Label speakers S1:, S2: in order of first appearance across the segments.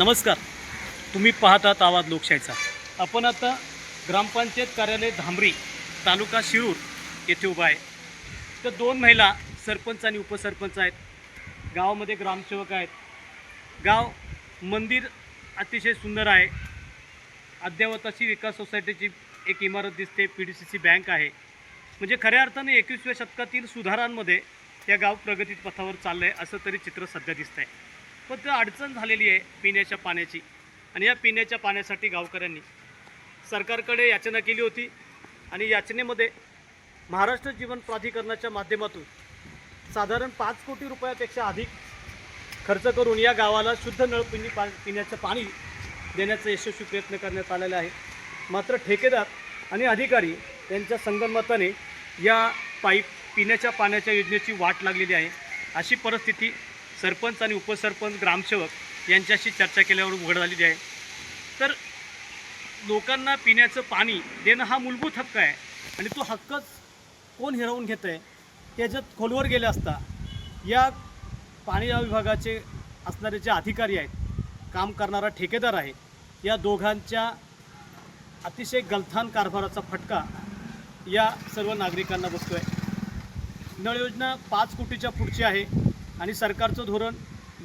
S1: नमस्कार. तुम्ही पाहतात आवाज लोकशाहीचा. आपण आता ग्रामपंचायत कार्यालय धामरी तालुका शिरूर येथे उभा आहे. तर दोन महिला सरपंच आणि उपसरपंच आहेत. गावामध्ये ग्रामसेवक आहेत. गाव मंदिर अतिशय सुंदर आहे. अद्ययावत अशी विकास सोसायटीची एक इमारत दिसते P D C C bank आहे. म्हणजे खऱ्या अर्थाने एकवीसव्या शतकातील सुधारांमध्ये या गाव प्रगती पथावर चाललं आहे असं तरी चित्र सध्या दिसतंय. पण ते अडचण झालेली आहे पिण्याच्या पाण्याची. आणि या पिण्याच्या पाण्यासाठी गावकऱ्यांनी सरकारकडे याचना केली होती. आणि याचनेमध्ये महाराष्ट्र जीवन प्राधिकरणाच्या माध्यमातून साधारण पाच कोटी रुपयापेक्षा अधिक खर्च करून या गावाला शुद्ध नळ पिणी पा पिण्याचं पाणी देण्याचा यशस्वी प्रयत्न करण्यात आलेला आहे. मात्र ठेकेदार आणि अधिकारी यांच्या संगनमताने या पाईप पिण्याच्या पाण्याच्या योजनेची वाट लागलेली आहे. अशी परिस्थिती सरपंच आणि उपसरपंच ग्रामसेवक यांच्याशी चर्चा केल्यावर उघड झालेली आहे. तर लोकांना पिण्याचं पाणी देणं हा मूलभूत हक्क आहे आणि तो हक्कच कोण हिरावून घेत आहे त्याच्यात खोलवर गेले असता या पाणी विभागाचे असणारे जे अधिकारी आहेत काम करणारा ठेकेदार आहे या दोघांच्या अतिशय गलथान कारभाराचा फटका या सर्व नागरिकांना बसतो आहे नळ योजना पाच कोटीच्या पुढची आहे. आणि सरकारचं धोरण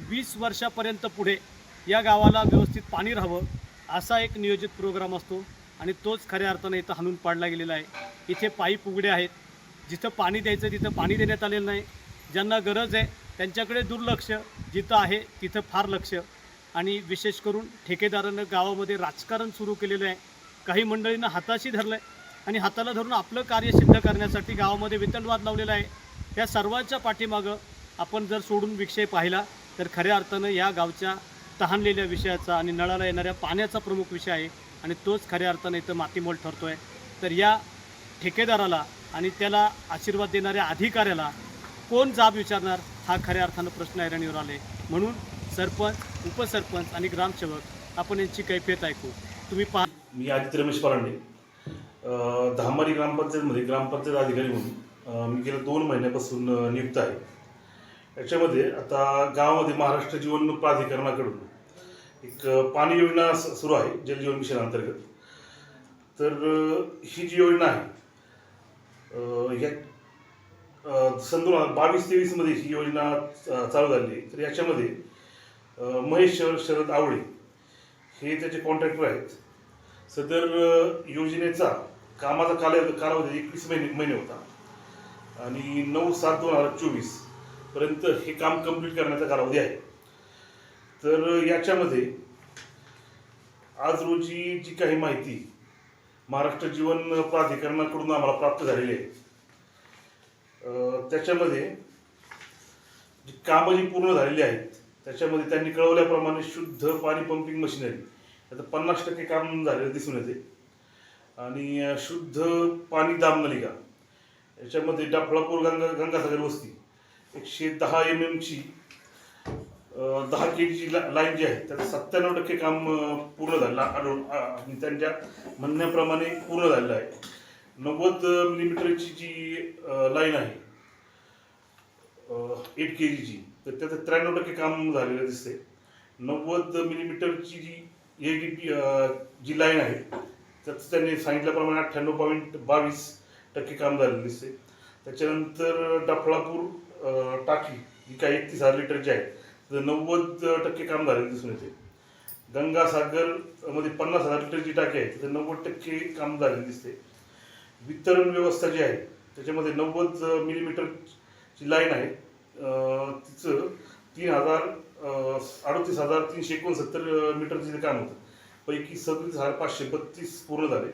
S1: वीस वर्षापर्यंत पुढे या गावाला व्यवस्थित पाणी राहावं असा एक नियोजित प्रोग्राम असतो. आणि तोच खऱ्या अर्थानं इथं हाणून पाडला गेलेला आहे. इथे पाईप उघडे आहेत. जिथं पाणी द्यायचं तिथं पाणी देण्यात आलेलं नाही. ज्यांना गरज आहे त्यांच्याकडे दुर्लक्ष जिथं आहे तिथं फार लक्ष. आणि विशेष करून ठेकेदारानं गावामध्ये राजकारण सुरू केलेलं आहे. काही मंडळींना हाताशी धरलं आहे आणि हाताला धरून आपलं कार्य सिद्ध करण्यासाठी गावामध्ये वेतनवाद लावलेला आहे. या सर्वांच्या पाठीमागं आपण जर सोडून विषय पाहिला तर खऱ्या अर्थानं या गावच्या तहानलेल्या विषयाचा आणि नळाला येणाऱ्या पाण्याचा प्रमुख विषय आहे आणि तोच खऱ्या अर्थानं इथं मातीमोल ठरतो आहे तर या ठेकेदाराला आणि त्याला आशीर्वाद देणाऱ्या अधिकाऱ्याला कोण जाब विचारणार हा खऱ्या अर्थानं प्रश्न ऐरणीवर आले. म्हणून सरपंच उपसरपंच आणि ग्रामसेवक आपण यांची कैफियत ऐकू. तुम्ही पहा.
S2: मी आदित्य रमेश परांडे. धामारी ग्रामपंचायतमध्ये ग्रामपंचायत अधिकारी म्हणून मी गेल्या दोन महिन्यापासून नियुक्त आहे. याच्यामध्ये आता गावामध्ये महाराष्ट्र जीवन प्राधिकरणाकडून एक पाणी योजना सुरू आहे जल जीवन मिशन अंतर्गत. तर ही जी योजना आहे अ, या सन दोन हजार बावीस तेवीसमध्ये ही योजना चालू झाली आहे. तर याच्यामध्ये महेश शर- शरद आवळे हे त्याचे कॉन्ट्रॅक्टर आहेत. सदर योजनेचा कामाचा काल कालावधी एकवीस महिने महिने होता. आणि नऊ सात दोन हजार चोवीस पर्यंत हे काम कंप्लीट करण्याचा कालावधी आहे. तर याच्यामध्ये आज रोजी जी काही माहिती महाराष्ट्र जीवन प्राधिकरणाकडून आम्हाला प्राप्त झालेली आहे त्याच्यामध्ये जी कामं जी पूर्ण झालेली आहेत त्याच्यामध्ये त्यांनी कळवल्याप्रमाणे शुद्ध पाणी पंपिंग मशिनरी आता पन्नास टक्के काम झालेलं दिसून येते. आणि शुद्ध पाणी दामनलिका याच्यामध्ये डफळापूर गंगा गंगासागर वस्ती एकशे दहा एम एमची दहा के जीची लाईन जी आहे त्यात सत्त्याण्णव टक्के काम पूर्ण झालं आढळून त्यांच्या म्हणण्याप्रमाणे पूर्ण झालेलं आहे. नव्वद मिलीमीटरची जी लाईन आहे एट के जीची तर त्याचं त्र्याण्णव टक्के काम झालेलं दिसते नव्वद मिलीमीटरची जी A D P G line आहे त्याचं त्यांनी सांगितल्याप्रमाणे अठ्ठ्याण्णव पॉईंट बावीस टक्के काम झालेलं दिसते त्याच्यानंतर डफळापूर टाकी जी काही एकतीस हजार लिटरची आहे तर नव्वद टक्के काम झालेलं दिसून येते. गंगासागरमध्ये पन्नास हजार लिटरची टाकी आहे तर नव्वद टक्के काम झालेलं दिसते. वितरण व्यवस्था जी आहे त्याच्यामध्ये नव्वद मिलीमीटरची लाईन आहे. तिचं तीन हजार अडतीस हजार तीनशे एकोणसत्तर मीटरचं तिथे काम होतं. पैकी सदतीस हजार पाचशे बत्तीस पूर्ण झाले.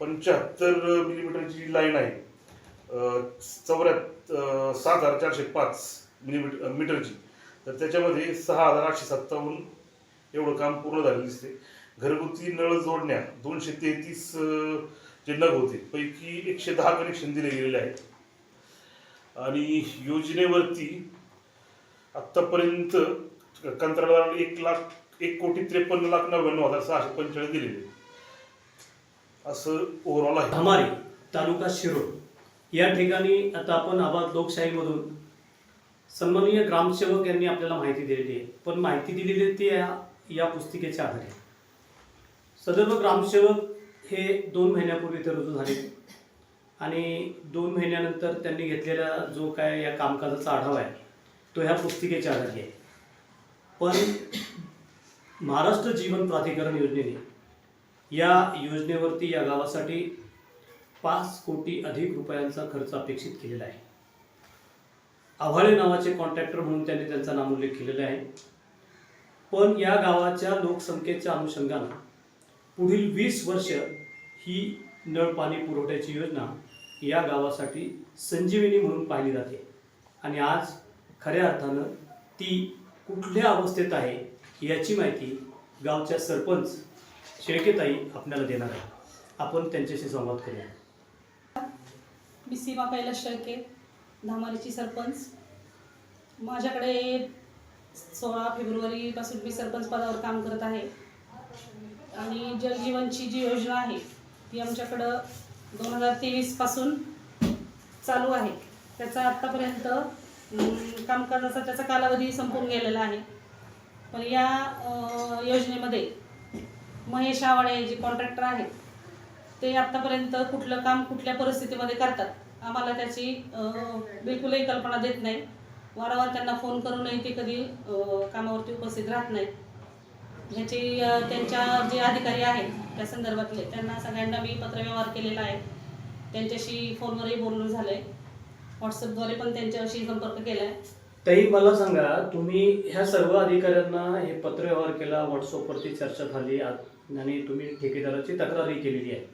S2: पंच्याहत्तर मिलीमीटरची जी लाईन आहे. चौऱ्यात सात हजार चारशे पाच मिलीमीटर मीटरची. तर त्याच्यामध्ये सहा हजार आठशे सत्तावन्न एवढं काम पूर्ण झालेलं दिसते घरगुती नळ जोडण्या दोनशे तेहतीस जे नग होते पैकी एकशे दहा कनेक्शन दिले गेलेले आहेत. आणि योजनेवरती आत्तापर्यंत कंत्राटदाराने एक लाख एक कोटी त्रेपन्न लाख नव्याण्णव हजार सहाशे पंचेचाळीस दिलेले असं ओव्हरऑल आहे.
S1: धामारी तालुका शिरूर या ठिकाणी आता आपण आबाद लोकशाहीमधून सन्माननीय ग्रामसेवक यांनी आपल्याला माहिती दिलेली आहे. पण माहिती दिलेली ती या या पुस्तिकेच्या आधारे. सदर्भ ग्रामसेवक हे दोन महिन्यापूर्वी ते रुजू झाले. आणि दोन महिन्यानंतर त्यांनी घेतलेला जो काय या कामकाजाचा आढावा आहे तो ह्या पुस्तिकेच्या आधारे आहे. पण महाराष्ट्र जीवन प्राधिकरण योजनेने या योजनेवरती या गावासाठी पाच कोटी अधिक रुपयांचा खर्च अपेक्षित केलेला आहे. आव्हाळे नावाचे कॉन्ट्रॅक्टर म्हणून त्यांनी त्यांचा नामोल्लेख केलेला आहे. पण या गावाच्या लोकसंख्येच्या अनुषंगानं पुढील वीस वर्ष ही नळ पाणी पुरवठ्याची योजना या गावासाठी संजीवनी म्हणून पाहिली जाते. आणि आज खऱ्या अर्थानं ती कुठल्या अवस्थेत आहे याची माहिती गावच्या सरपंच शेळकेताई आपल्याला देणार आहे आपण त्यांच्याशी संवाद करूया.
S3: मी सीमा कैलास शेळके धामारीची सरपंच. माझ्याकडे सोळा फेब्रुवारीपासून मी सरपंच पदावर काम करत आहे. आणि जलजीवनची जी योजना आहे ती आमच्याकडं दोन हजार तेवीसपासून चालू आहे. त्याचा आत्तापर्यंत कामकाजाचा त्याचा कालावधी संपून गेलेला आहे. पण या योजनेमध्ये महेश आवाडे जे कॉन्ट्रॅक्टर आहेत ते आत्तापर्यंत कुठलं काम कुठल्या परिस्थितीमध्ये करतात. आम्हाला त्याची बिलकुलही कल्पना देत नाही. वारंवार त्यांना फोन करूनही ते कधी कामावरती उपस्थित राहत नाहीत. ह्याची त्यांच्या जे अधिकारी आहेत त्या संदर्भातले त्यांना सगळ्यांना मी पत्रव्यवहार केलेला आहे. त्यांच्याशी फोनवरही बोलणं झालं आहे व्हॉट्सअपद्वारे पण त्यांच्याशी संपर्क केला आहे
S1: तरी मला सांगा तुम्ही ह्या सर्व अधिकाऱ्यांना हे पत्रव्यवहार केला व्हॉट्सअपवरती चर्चा झाली आणि तुम्ही ठेकेदाराची तक्रारही केलेली आहे.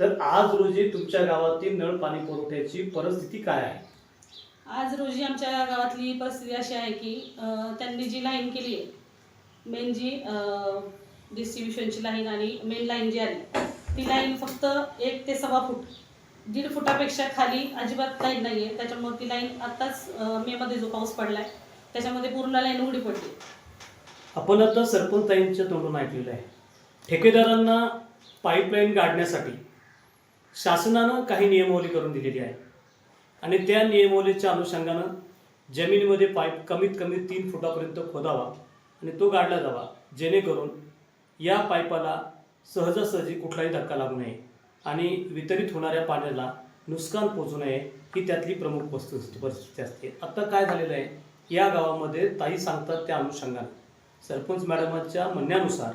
S1: तर आज रोजी तुमच्या गावातील नळ पाणी पुरवठ्याची परिस्थिती काय आहे?
S3: आज रोजी आमच्या गावातली परिस्थिती अशी आहे की अं, त्यांनी जी लाईन केली आहे मेन जी डिस्ट्रीब्युशनची लाईन आणि मेन लाईन जी आली ती लाईन फक्त एक ते सव्वा फूट दीड फुटापेक्षा खाली अजिबात लाईन नाही आहे त्याच्यामुळे ती लाईन आत्ताच अं, मेमध्ये जो पाऊस पडला आहे त्याच्यामध्ये पूर्ण लाईन उघडी पडली.
S1: आपण आता सरपंचाईंच्या तोंडून ऐकलेलं आहे. ठेकेदारांना पाईपलाईन गाडण्यासाठी शासनानं काही नियमावली करून दिलेली आहे. आणि त्या नियमावलीच्या अनुषंगानं जमिनीमध्ये पाईप कमीत कमी तीन फुटापर्यंत खोदावा आणि तो गाडला जावा जेणेकरून या पाईपाला सहजासहजी कुठलाही धक्का लागू नये आणि वितरित होणाऱ्या पाण्याला नुकसान पोचू नये ही त्यातली प्रमुख वस्तू परिस्थिती असते. आत्ता काय झालेलं आहे? या गावामध्ये ताई सांगतात त्या अनुषंगानं. सरपंच मॅडमांच्या म्हणण्यानुसार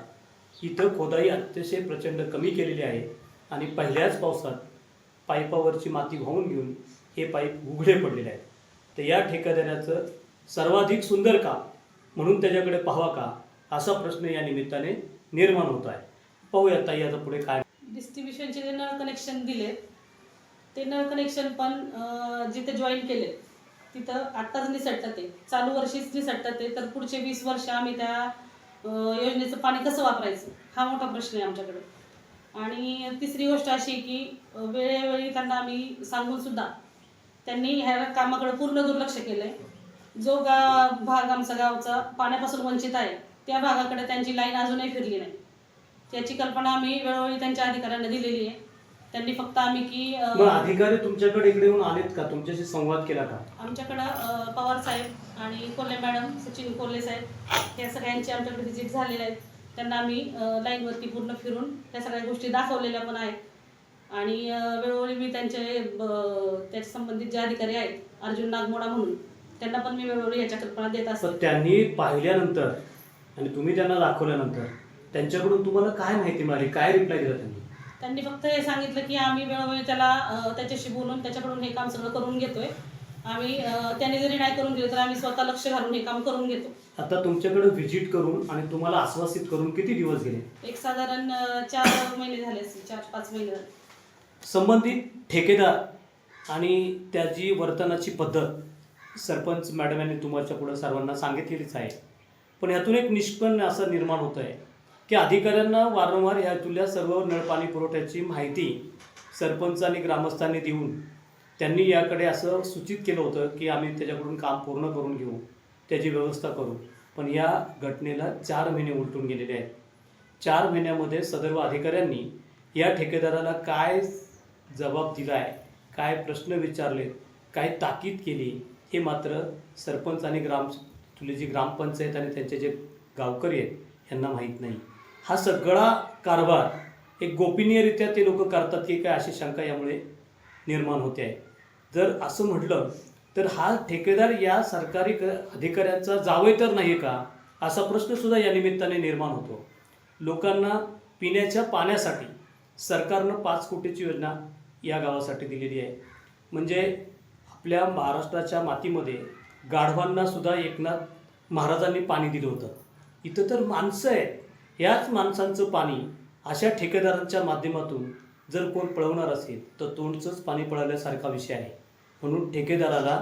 S1: इथं खोदाई अतिशय प्रचंड कमी केलेली आहे. आणि पहिल्याच पावसात पाईपावरची माती वाहून घेऊन हे पाईप उघडे पडलेले आहेत. तर या ठेकेदाराचं सर्वाधिक सुंदर का म्हणून त्याच्याकडे पाहावा का असा प्रश्न या निमित्ताने निर्माण होत आहे. पाहूया ताई आता पुढे काय
S3: डिस्ट्रीब्युशनचे जे नळ कनेक्शन दिले ते नळ कनेक्शन पण जिथे जॉईन केले तिथं आत्ताच निसटतात ते. चालू वर्षीच निसटतात ते. तर पुढचे वीस वर्ष आम्ही त्या योजनेचं पाणी कसं वापरायचं? हा मोठा प्रश्न आहे आमच्याकडे. आणि तिसरी गोष्ट अशी की वेळोवेळी त्यांना आम्ही सांगून सुद्धा त्यांनी ह्या कामाकडे पूर्ण दुर्लक्ष केलं आहे जो गा भाग आमचा गावचा पाण्यापासून वंचित आहे त्या भागाकडे त्यांची लाईन अजूनही फिरली नाही. त्याची कल्पना आम्ही वेळोवेळी त्यांच्या अधिकाऱ्यांना दिलेली आहे. त्यांनी फक्त आम्ही की
S1: मग अधिकारी तुमच्याकडे इकडे येऊन आलेत का? तुमच्याशी संवाद केला का?
S3: आमच्याकडं पवार साहेब आणि कोल्हे मॅडम सचिन कोल्हे साहेब या सगळ्यांचे आमच्याकडे व्हिजिट झालेले आहेत त्यांना आम्ही लाईनवरती पूर्ण फिरून त्या सगळ्या गोष्टी दाखवलेल्या पण आहेत. आणि वेळोवेळी मी त्यांचे त्याच्या संबंधित जे अधिकारी आहेत अर्जुन नागमोडा म्हणून त्यांना पण मी वेळोवेळी याच्या कल्पना देत असते.
S1: त्यांनी पाहिल्यानंतर आणि तुम्ही त्यांना दाखवल्यानंतर त्यांच्याकडून तुम्हाला काय माहिती मिळाली? काय रिप्लाय दिला त्यांनी?
S3: त्यांनी फक्त हे सांगितलं की आम्ही वेळोवेळी त्याला त्याच्याशी बोलून त्याच्याकडून हे काम सगळं करून घेतोय. आम्ही त्याने जरी नाही करून दिलं तर आम्ही स्वतः लक्ष घालून हे काम करून घेतो.
S1: आता तुमच्याकडे व्हिजिट करून आणि तुम्हाला आश्वासित करून किती दिवस गेले?
S3: एक साधारण चार महिने झाले असतील चार पाच महिने
S1: संबंधित ठेकेदार आणि त्याची वर्तनाची पद्धत सरपंच मॅडम यांनी तुमच्या पुढं सर्वांना सांगितलेलीच आहे. पण ह्यातून एक निष्पन्न असं निर्माण होत आहे की अधिकाऱ्यांना वारंवार ह्यातल्या सर्व नळपाणी पुरवठ्याची माहिती सरपंच आणि ग्रामस्थांनी देऊन त्यांनी याकडे असं सूचित केलं होतं की आम्ही त्याच्याकडून काम पूर्ण करून घेऊ त्याची व्यवस्था करू. पण या घटनेला चार महिने उलटून गेलेले आहेत. चार महिन्यामध्ये सदर्व अधिकाऱ्यांनी या ठेकेदाराला काय जबाब दिला आहे काय प्रश्न विचारले काय ताकीद केली हे मात्र सरपंच आणि ग्राम तुले जी ग्रामपंचायत आणि त्यांचे जे गावकरी आहेत यांना माहीत नाही. हा सगळा कारभार एक गोपनीयरित्या ते लोक करतात की काय अशी शंका यामुळे निर्माण होते आहे. जर असं म्हटलं तर हा ठेकेदार या सरकारी क अधिकाऱ्यांचा जावई तर नाही का? असा प्रश्नसुद्धा या निमित्ताने निर्माण होतो. लोकांना पिण्याच्या पाण्यासाठी सरकारनं पाच कोटीची योजना या गावासाठी दिलेली आहे. म्हणजे आपल्या महाराष्ट्राच्या मातीमध्ये गाढवांना सुद्धा एकनाथ महाराजांनी पाणी दिलं होतं. इथं तर माणसं आहेत. याच माणसांचं पाणी अशा ठेकेदारांच्या माध्यमातून जर कोण पळवणार असेल तर तोंडचंच पाणी पळाल्यासारखा विषय आहे. म्हणून ठेकेदाराला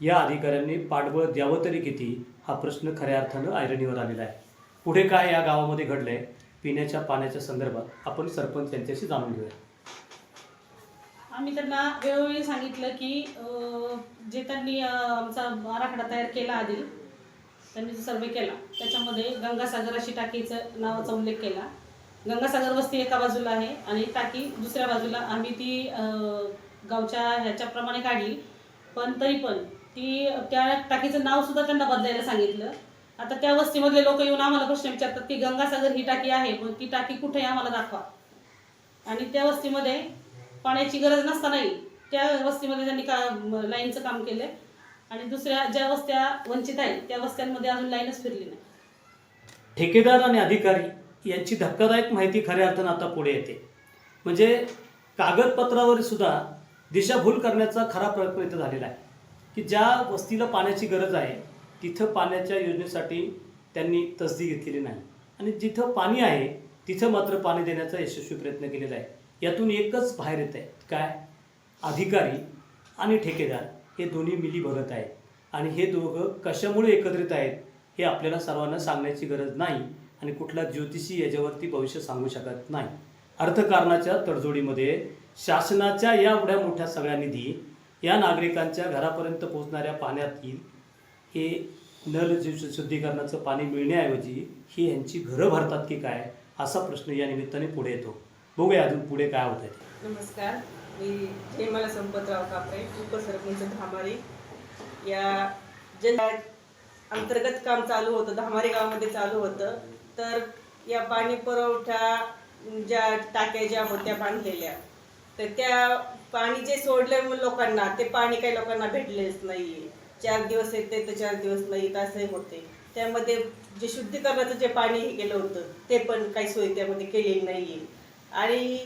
S1: या अधिकाऱ्यांनी पाठबळ द्यावं तरी किती हा प्रश्न खऱ्या अर्थानं आयरणीवर आलेला आहे. पुढे काय या गावामध्ये घडलंय पिण्याच्या पाण्याच्या संदर्भात आपण सरपंच यांच्याशी जाणून घेऊया.
S3: आम्ही त्यांना वेळोवेळी सांगितलं की जे त्यांनी आमचा आराखडा तयार केला आधी त्यांनी जो सर्वे केला त्याच्यामध्ये गंगासागर अशी टाकीचं नावाचा उल्लेख केला. गंगासागर वस्ती एका बाजूला आहे आणि टाकी दुसऱ्या बाजूला आम्ही ती गावच्या ह्याच्याप्रमाणे काढली. पण तरी पण ती त्या टाकीचं नावसुद्धा त्यांना बदलायला सांगितलं. आता त्या वस्तीमधले लोक येऊन आम्हाला प्रश्न विचारतात की गंगासागर ही टाकी आहे पण ती टाकी कुठे आहे आम्हाला दाखवा. आणि त्या वस्तीमध्ये पाण्याची गरज नसतानाही त्या वस्तीमध्ये त्यांनी का लाईनचं काम केलं आणि दुसऱ्या ज्या वस्त्या वंचित आहेत त्या वस्त्यांमध्ये अजून लाईनच फिरली नाही.
S1: ठेकेदार आणि अधिकारी यांची धक्कादायक माहिती खऱ्या अर्थानं आता पुढे येते. म्हणजे कागदपत्रावर सुद्धा दिशाभूल करण्याचा खरा प्रयत्न इथं झालेला आहे. की ज्या वस्तीला पाण्याची गरज आहे तिथं पाण्याच्या योजनेसाठी त्यांनी तसदी घेतलेली नाही. आणि जिथं पाणी आहे तिथं मात्र पाणी देण्याचा यशस्वी प्रयत्न केलेला आहे. यातून एकच बाहेर येत आहे. काय? अधिकारी आणि ठेकेदार. हे दोन्ही मिली भगत आहेत. आणि हे दोघं कशामुळे एकत्रित आहेत हे आपल्याला सर्वांना सांगण्याची गरज नाही आणि कुठला ज्योतिषी याच्यावरती भविष्य सांगू शकत नाही. अर्थकारणाच्या तडजोडीमध्ये शासनाच्या या एवढ्या मोठ्या सगळ्या निधी या नागरिकांच्या घरापर्यंत पोहोचणाऱ्या पाण्यातील हे नल शुद्धीकरणाचं पाणी मिळण्याऐवजी ही यांची घरं भरतात की काय असा प्रश्न या निमित्ताने पुढे येतो. बघूया अजून पुढे काय होत आहे
S4: नमस्कार. मी हेमाला संपतराव कापरे उपसरपंच धामारी. या जन अंतर्गत काम चालू होतं धामारी गावामध्ये चालू होतं. तर या पाणी पुरवठा ज्या टाक्या ज्या होत्या बांधलेल्या तर त्या पाणी जे सोडले लोकांना ते पाणी काही लोकांना भेटलेच नाही चार दिवस येते तर चार दिवस नाही येत असंही होते. त्यामध्ये जे शुद्धीकरणाचं जे पाणी हे केलं होतं ते पण काही सोय त्यामध्ये केलेली नाही आणि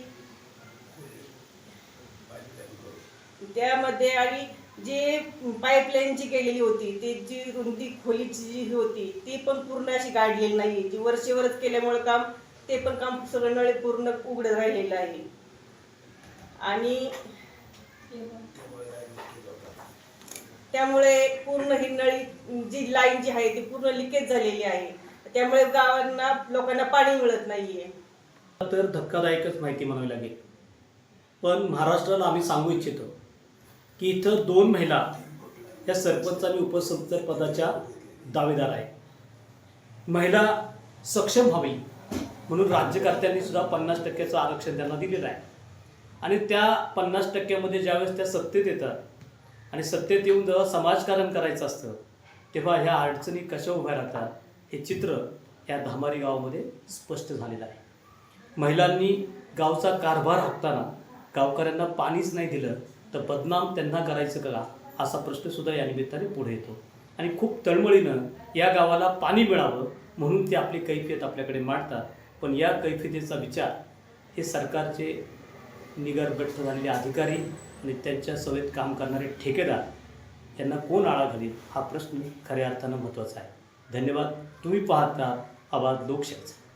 S4: त्यामध्ये आणि जे पाईपलाईन जी केलेली होती ती जी रुंदी खोलीची जी होती ती पण पूर्ण अशी गाडलेली नाही जी वरचेवरच केल्यामुळे काम ते पण काम सगळं नळे पूर्ण उघडं राहिलेलं आहे. आणि त्यामुळे पूर्ण ही नळी जी लाईन जी आहे ती पूर्ण लिकेज झालेली आहे. त्यामुळे गावांना लोकांना पाणी मिळत नाहीये.
S1: तर धक्कादायकच माहिती म्हणावी लागेल. पण महाराष्ट्राला आम्ही सांगू इच्छितो की इथं दोन महिला या सरपंच आणि उपसरपंच पदाच्या दावेदार आहेत. महिला सक्षम व्हावी म्हणून राज्यकर्त्यांनी सुद्धा पन्नास टक्क्याचं आरक्षण त्यांना दिलेलं आहे. आणि त्या पन्नास टक्क्यामध्ये ज्यावेळेस त्या सत्तेत येतात आणि सत्तेत येऊन जेव्हा समाजकारण करायचं असतं तेव्हा ह्या अडचणी कशा उभ्या राहतात हे चित्र या धामारी गावामध्ये स्पष्ट झालेलं आहे. महिलांनी गावचा कारभार हाकताना गावकऱ्यांना पाणीच नाही दिलं तर बदनाम त्यांना करायचं का असा प्रश्नसुद्धा या निमित्ताने पुढे येतो. आणि खूप तळमळीनं या गावाला पाणी मिळावं म्हणून ते आपली कैफियत आपल्याकडे मांडतात. पण या कैफियतीचा विचार हे सरकारचे निगरगट्ट झालेले अधिकारी आणि त्यांच्या सवयीत काम करणारे ठेकेदार यांना कोण आळा घालील हा प्रश्न खऱ्या अर्थानं महत्त्वाचा आहे. धन्यवाद. तुम्ही पाहता आवाज लोकशाहीचा.